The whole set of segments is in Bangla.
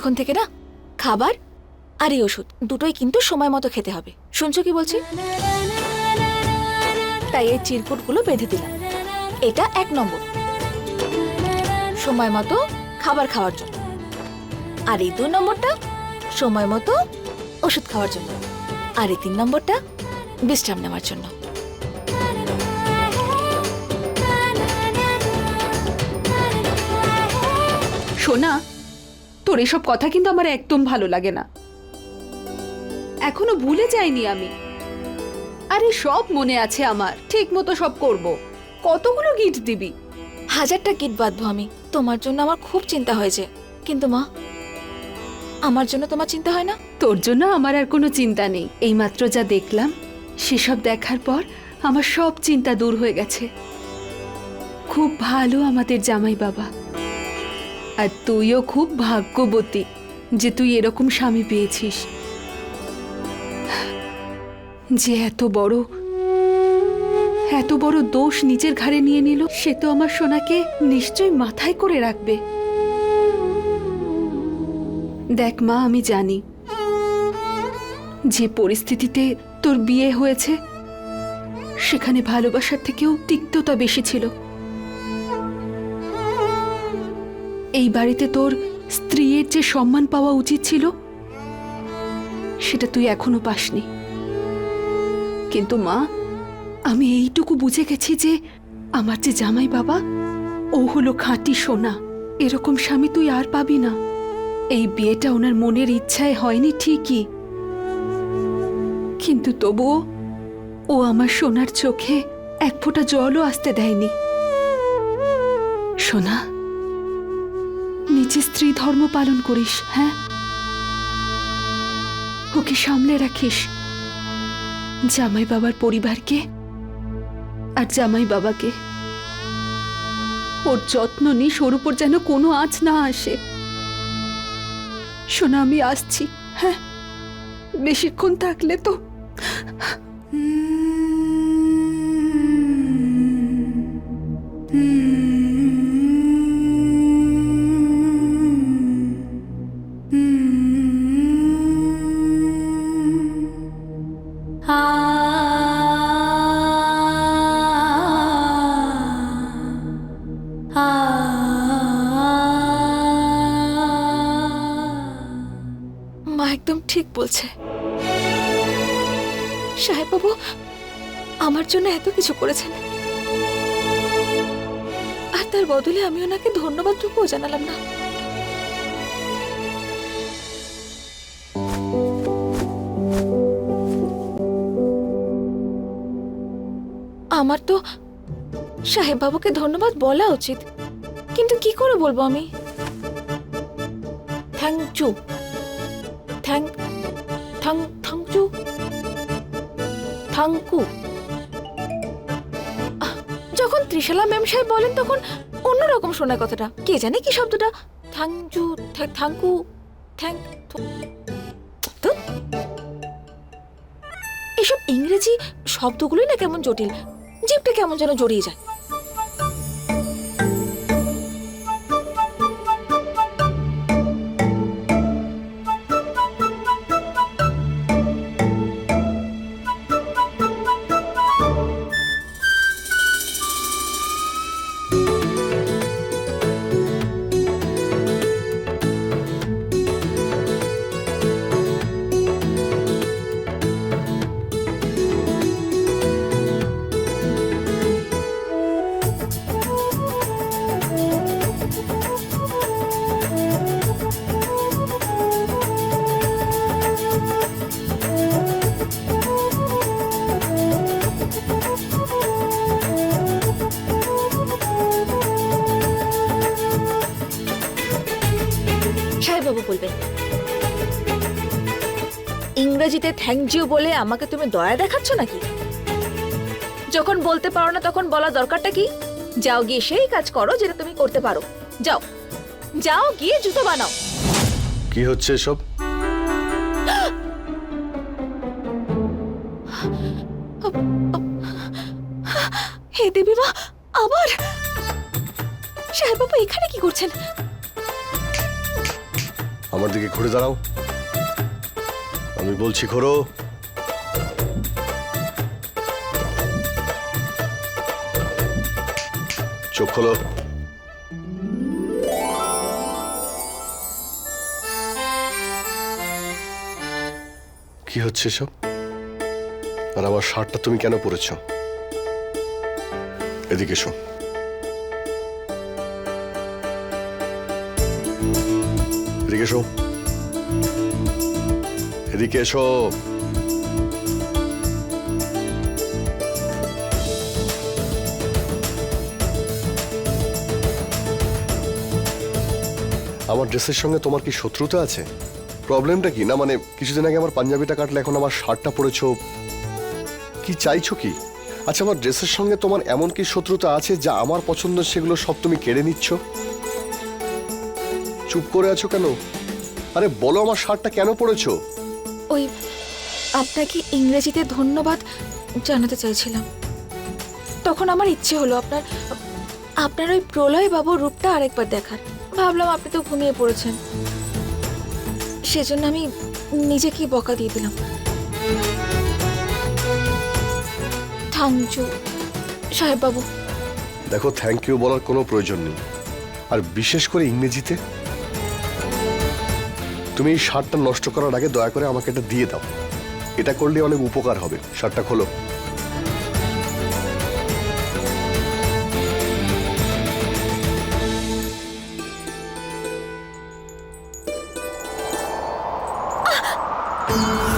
এখন থেকে না, খাবার আর এই ওষুধ দুটোই কিন্তু সময় মতো খেতে হবে। শুনছো কি বলছি? তাই এই চিরকুটগুলো বেঁধে দিলাম। এটা এক নম্বর। সময় মতো খাবার খাওয়ার জন্য। আর এই দুই নম্বরটা সময় মতো ওষুধ খাওয়ার জন্য। আর এই তিন নম্বরটা বিশ্রাম নেওয়ার জন্য। সোনা তোর এসব কথা কিন্তু আমার একদম ভালো লাগে না। এখনও ভুলে যাইনি আমি। আরে সব মনে আছে আমার ঠিক মতো সব করব। কতগুলো গিট দিবি? হাজারটা কিট বাঁধবো আমি। তোমার জন্য আমার খুব চিন্তা হয়েছে। কিন্তু মা আমার জন্য তোমার চিন্তা হয় না? তোর জন্য আমার আর কোনো চিন্তা নেই। এইমাত্র যা দেখলাম সেসব দেখার পর আমার সব চিন্তা দূর হয়ে গেছে। খুব ভালো আমাদের জামাই বাবা আর তুইও খুব ভাগ্যবতী যে তুই এরকম স্বামী পেয়েছিস। যে এত বড় এত বড় দোষ নিজের ঘাড়ে নিয়ে নিল, সে তো আমার সোনাকে নিশ্চয় মাথায় করে রাখবে। দেখ মা, আমি জানি যে পরিস্থিতিতে তোর বিয়ে হয়েছে, সেখানে ভালোবাসার থেকেও তিক্ততা বেশি ছিল। এই বাড়িতে তোর স্ত্রীর যে সম্মান পাওয়া উচিত ছিল, সেটা তুই এখনও পাসনি। কিন্তু মা, আমি এইটুকু বুঝে গেছি যে আমার যে জামাই বাবা, ও হলো খাঁটি সোনা। এরকম স্বামী তুই আর পাবি না। এই বিয়েটা ওনার মনের ইচ্ছায় হয়নি ঠিকই। কিন্তু তবুও ও আমার সোনার চোখে এক ফোঁটা জলও আসতে দেয়নি। সোনা নিজে স্ত্রী ধর্ম পালন করিস হ্যাঁ? ওকে সামলে রাখিস। জামাই বাবার পরিবারকে আর জামাই বাবাকে। ওর যত্ন নিস, ওর উপর যেন কোনো আঁচ না আসে। শোনা, আমি আসছি হ্যাঁ? বেশিক্ষণ থাকলে তো মা একদম ঠিক বলছে। সাহেব বাবু আমার জন্য এত কিছু করেছেন। আর তার বদলে আমি ওনাকে ধন্যবাদটুকুও জানালাম না। আমার তো সাহেব বাবুকে ধন্যবাদ বলা উচিত। কিন্তু কি করে বলব আমি? Thank you. ত্রিশালা ম্যাম সাহেব বলেন তখন অন্যরকম শোনায় কথাটা। কে জানে কি শব্দটা? থ্যাংকু থ্যাংক তো এসব ইংরেজি শব্দগুলোই না কেমন জটিল, জীবটা কেমন যেন জড়িয়ে যায়। ইংরেজিতে থ্যাংক ইউ বলে আমাকে তুমি দয়া দেখাচ্ছ নাকি? যখন বলতে পারো না তখন বলা দরকারটা কি? যাও গিয়ে সেই কাজ করো যেটা তুমি করতে পারো। যাও। যাও গিয়ে জুতো বানাও। কি হচ্ছে এসব? হে দেবী মা আবার? সাহেববাবু এখানে কি করছেন? আমার দিকে ঘুরে দাঁড়াও। আমি বলছি ঘোরো চোখ খোলো। কি হচ্ছে সব আর আমার শার্টটা তুমি কেন পরেছ? এদিকে এসো। এদিকে এসো। এদিকে এসো। আমার ড্রেসের সঙ্গে তোমার কি শত্রুতা আছে? প্রবলেমটা কি? না মানে কিছুদিন আগে আমার পাঞ্জাবিটা কাটলে এখন আমার শার্টটা পরেছো। কি চাইছো কি? আচ্ছা আমার ড্রেসের সঙ্গে তোমার এমন কি শত্রুতা আছে যা আমার পছন্দ সেগুলো সব তুমি কেড়ে নিচ্ছ? চুপ করে আছো কেন? আরে বলো, আমার শার্টটা কেন পরেছো? ওই, আপনাকে ইংরেজিতে ধন্যবাদ জানাতে চাইছিলাম। তখন আমার ইচ্ছে হলো আপনার আপনার ওই প্রলয় বাবুর রূপটা আরেকবার দেখার। ভাবলাম আপনি তো ঘুমিয়ে পড়েছেন। সেজন্য আমি নিজেকেই বকা দিয়ে দিলাম। থাংচু সাহেব বাবু দেখো থ্যাংক ইউ বলার কোনো প্রয়োজন নেই। আর বিশেষ করে ইংরেজিতে? তুমি এই শার্টটা নষ্ট করার আগে দয়া করে আমাকে এটা দিয়ে দাও। এটা করলে অনেক উপকার হবে। শার্টটা খোলো। তুমি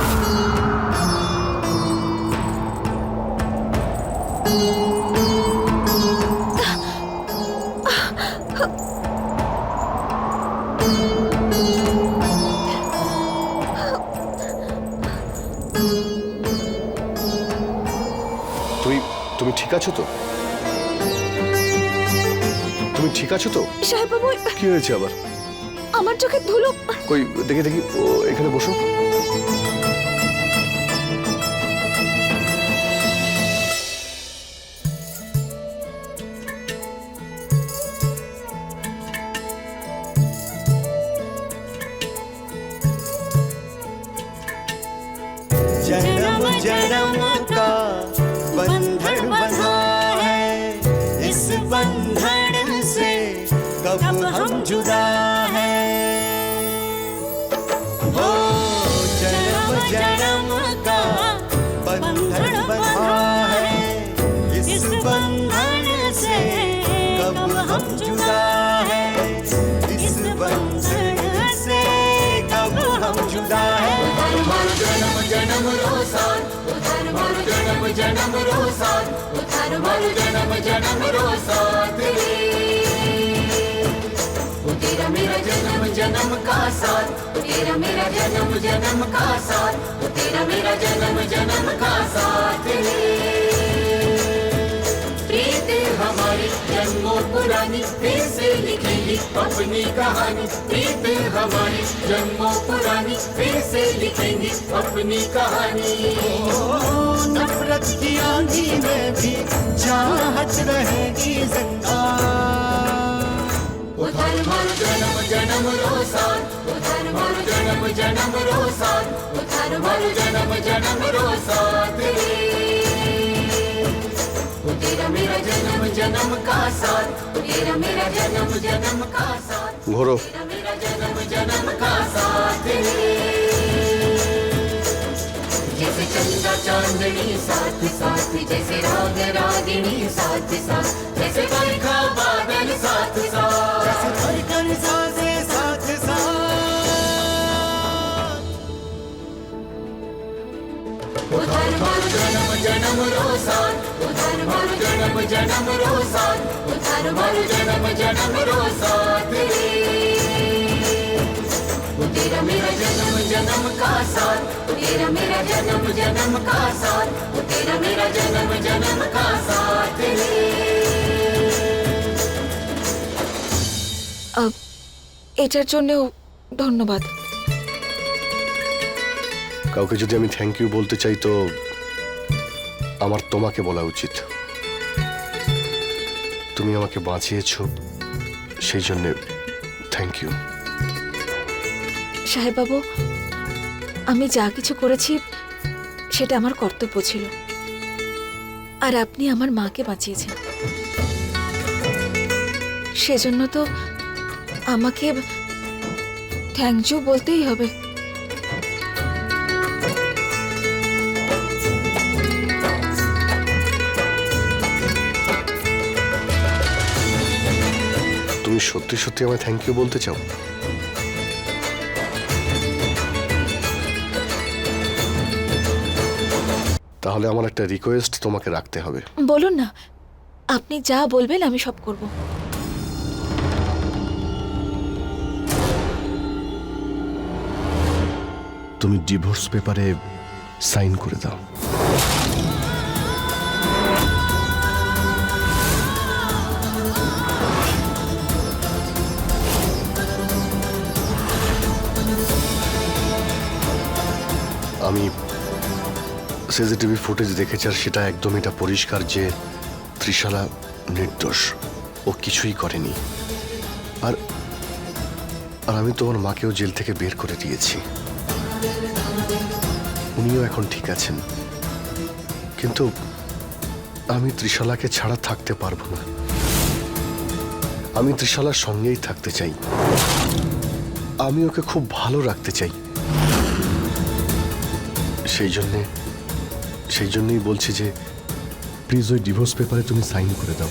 ঠিক আছো তো তুমি ঠিক আছো তো সাহেব বাবু কি হয়েছে আবার আমার চোখে ধুলো কই দেখি দেখি ও এখানে বসো जन्म जन्म जुदा है। ओ, जन्म जन्म का बंधन बंधा है। इस बंधन से कब हम जुदा है? इस बंधन से कब हम जुदा है? जन्म तेरा मेरा जन्म जन्म का साथ। मेरा जन्म जन्म का साथ। मेरा जन्म जन्म का साथ प्रीत हमारी जन्मों पुरानी फिर से लिखेंगी अपनी कहानी। प्रीत हमारी जन्मों पुरानी फिर से लिखेंगी अपनी कहानी। नफरत की आंधी में भी चाहत रहेगी ज़िंदा। उधर मर जन्म जन्म रोसान उधर मर जन्म जन्म रोसान उधर मर जन्म जन्म रोसान तेरा। मेरा जन्म जन्म का साथ। तेरा मेरा जन्म जन्म का साथ। मेरा जन्म जन्म का साथ जैसे चंदा चांदनी साथ साथ जैसे राग रागिनी साथ साथ जैसे बरखा बादल साथ साथ। जैसे धड़कन साजे साथ साथ उधर मर जन्म जन्म रोसान उधर मर जन्म जन्म रोसान उधर मर जन्म जन्म रोसान तेरा मेरा जन्म जन्म का साथ तेरा मेरा जन्म जन्म का साथ तेरा मेरा जन्म जन्म का साथ আহ, এটার জন্যও ধন্যবাদ কাউকে যদি আমি থ্যাংক ইউ বলতে চাই তো আমার তোমাকে বলা উচিত তুমি আমাকে বাঁচিয়েছ সেই জন্যে থ্যাংক ইউ সাহেববাবু, আমি যা কিছু করেছি, সেটা আমার কর্তব্য ছিল। আর আপনি আমার মাকে বাঁচিয়েছেন। সেজন্য তো আমাকে থ্যাংক ইউ বলতেই হবে। তুমি সত্যি সত্যি আমায় থ্যাংক ইউ বলতে চাও? তাহলে আমার একটা রিকোয়েস্ট তোমাকে রাখতে হবে। বলুন না আপনি যা বলবেন আমি সব করব। তুমি ডিভোর্স পেপারে সাইন করে দাও। সিসিটিভি ফুটেজ দেখেছে আর সেটা একদম এটা পরিষ্কার যে ত্রিশালা নির্দোষ। ও কিছুই করেনি। আর আর আমি তোমার মাকেও জেল থেকে বের করে দিয়েছি। উনিও এখন ঠিক আছেন। কিন্তু আমি ত্রিশালাকে ছাড়া থাকতে পারব না। আমি ত্রিশালার সঙ্গেই থাকতে চাই। আমি ওকে খুব ভালো রাখতে চাই। সেই জন্যে সেই জন্যই বলছি যে প্লিজ ওই ডিভোর্স পেপারে তুমি সাইন করে দাও।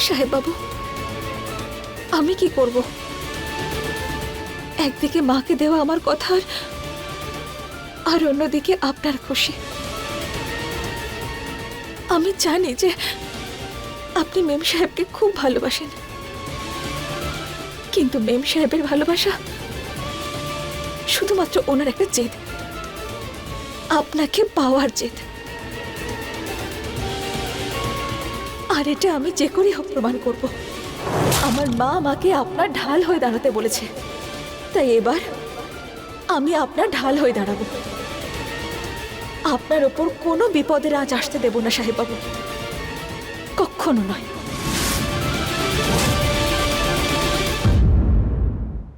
সাহেব বাবু আমি কি করব? একদিকে মাকে দেওয়া আমার কথা আর- অন্যদিকে আপনার খুশি। আমি জানি যে আপনি মেম সাহেবকে খুব ভালোবাসেন। কিন্তু মেম সাহেবের ভালোবাসা শুধুমাত্র ওনার একটা জেদ। আপনাকে পাওয়ার জেদ। আর এটা আমি যে করেই হোক প্রমাণ করব। আমার মা আমাকে আপনার ঢাল হয়ে দাঁড়াতে বলেছে। তাই এবার আমি আপনার ঢাল হয়ে দাঁড়াবো। আপনার ওপর কোনো বিপদের আজ আসতে দেব না, সাহেববাবু। কখনো নয়।